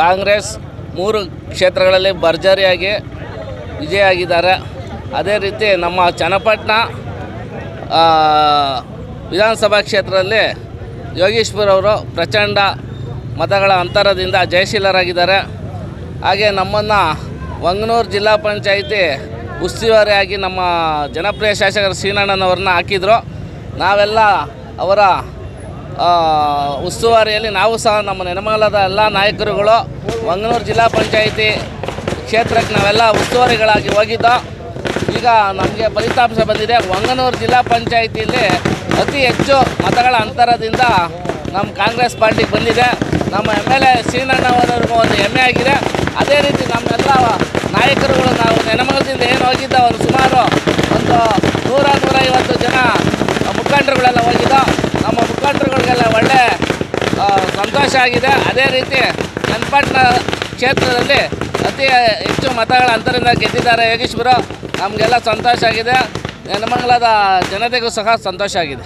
ಕಾಂಗ್ರೆಸ್ ಮೂರು ಕ್ಷೇತ್ರಗಳಲ್ಲಿ ಭರ್ಜರಿಯಾಗಿ ವಿಜಯ ಆಗಿದ್ದಾರೆ ಅದೇ ರೀತಿ ನಮ್ಮ ಚನ್ನಪಟ್ಟಣ ವಿಧಾನಸಭಾ ಕ್ಷೇತ್ರದಲ್ಲಿ ಯೋಗೀಶ್ವರ್ ಅವರು ಪ್ರಚಂಡ ಮತಗಳ ಅಂತರದಿಂದ ಜಯಶೀಲರಾಗಿದ್ದಾರೆ. ಹಾಗೆ ನಮ್ಮನ್ನು ವಂಗನೂರು ಜಿಲ್ಲಾ ಪಂಚಾಯಿತಿ ಉಸ್ತುವಾರಿಯಾಗಿ ನಮ್ಮ ಜನಪ್ರಿಯ ಶಾಸಕರು ಶ್ರೀನಣ್ಣನವ್ರನ್ನ ಹಾಕಿದರು. ನಾವೆಲ್ಲ ಅವರ ಉಸ್ತುವಾರಿಯಲ್ಲಿ ನಾವು ಸಹ ನಮ್ಮ ನೆನಮಂಗಲದ ಎಲ್ಲ ನಾಯಕರುಗಳು, ಮಂಗಳೂರು ಜಿಲ್ಲಾ ಪಂಚಾಯಿತಿ ಕ್ಷೇತ್ರಕ್ಕೆ ನಾವೆಲ್ಲ ಉಸ್ತುವಾರಿಗಳಾಗಿ ಹೋಗಿದ್ದೋ. ಈಗ ನಮಗೆ ಫಲಿತಾಂಶ ಬಂದಿದೆ. ಮಂಗನೂರು ಜಿಲ್ಲಾ ಪಂಚಾಯಿತಿಯಲ್ಲಿ ಅತಿ ಹೆಚ್ಚು ಮತಗಳ ಅಂತರದಿಂದ ನಮ್ಮ ಕಾಂಗ್ರೆಸ್ ಪಾರ್ಟಿಗೆ ಬಂದಿದೆ. ನಮ್ಮ ಎಂ ಎಲ್ ಎ ಶ್ರೀನಣ್ಣವರಿಗೂ ಒಂದು ಹೆಮ್ಮೆ ಆಗಿದೆ. ಅದೇ ರೀತಿ ನಮ್ಮೆಲ್ಲ ನಾಯಕರುಗಳು ನಾವು ನೆನಮಗದಿಂದ ಏನು ಹೋಗಿದ್ದ, ಒಂದು ಸುಮಾರು ಒಂದು ನೂರ ನೂರೈವತ್ತು ಜನ ಮುಖಂಡರುಗಳೆಲ್ಲ ಹೋಗಿದ್ದು. ನಮ್ಮ ಮುಖಂಡರುಗಳಿಗೆಲ್ಲ ಒಳ್ಳೆ ಸಂತೋಷ ಆಗಿದೆ. ಅದೇ ರೀತಿ ಚನ್ನಪಟ್ಟಣ ಕ್ಷೇತ್ರದಲ್ಲಿ ಅತಿ ಹೆಚ್ಚು ಮತಗಳ ಅಂತರಿಂದ ಗೆದ್ದಿದ್ದಾರೆ ಯೋಗೀಶ್ವರು. ನಮಗೆಲ್ಲ ಸಂತೋಷ ಆಗಿದೆ. ನೆನಮಂಗಲದ ಜನತೆಗೂ ಸಹ ಸಂತೋಷ ಆಗಿದೆ.